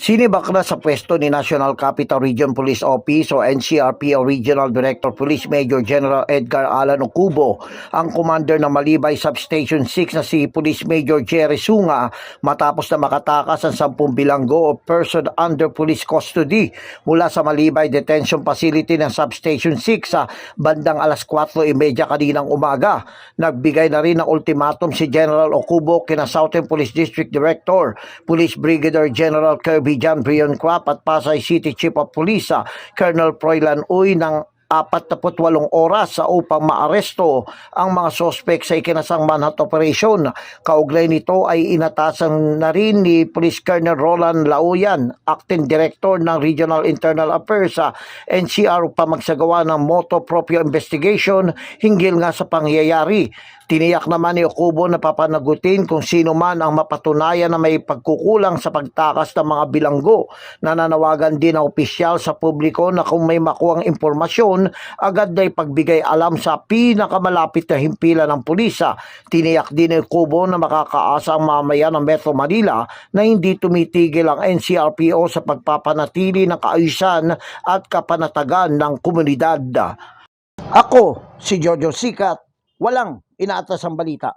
Sinibak na sa pwesto ni National Capital Region Police Office o NCRPO Regional Director Police Major General Edgar Alan Ocubo ang commander ng Malibay Substation 6 na si Police Major Jerry Sunga matapos na makatakas ang 10 bilanggo o person under police custody mula sa Malibay Detention Facility ng Substation 6 sa bandang alas 4.30 kaninang umaga. Nagbigay na rin ng ultimatum si General Ocubo kina Southern Police District Director, Police Brigadier General Kirby John Brion Crap at Pasay City Chief of Police ah, Colonel Proylan Uy ng 48 oras sa upang maaresto ang mga sospek sa ikinasang manhunt operation. Kaugnay nito ay inatasan na rin ni Police Colonel Roland Lauyan, Acting Director ng Regional Internal Affairs sa NCR upang magsagawa ng moto proprio investigation hinggil nga sa pangyayari. Tiniyak naman ni Okubo na papanagutin kung sino man ang mapatunayan na may pagkukulang sa pagtakas ng mga bilanggo. Nananawagan din ang opisyal sa publiko na kung may makuang impormasyon, agad na ipagbigay alam sa pinakamalapit na himpilan ng pulisa. Tiniyak din ni Okubo na makakaasa ang mamayan ng Metro Manila na hindi tumitigil ang NCRPO sa pagpapanatili ng kaayusan at kapanatagan ng komunidad. Ako, si Jojo Sikat, walang inaatas ang balita.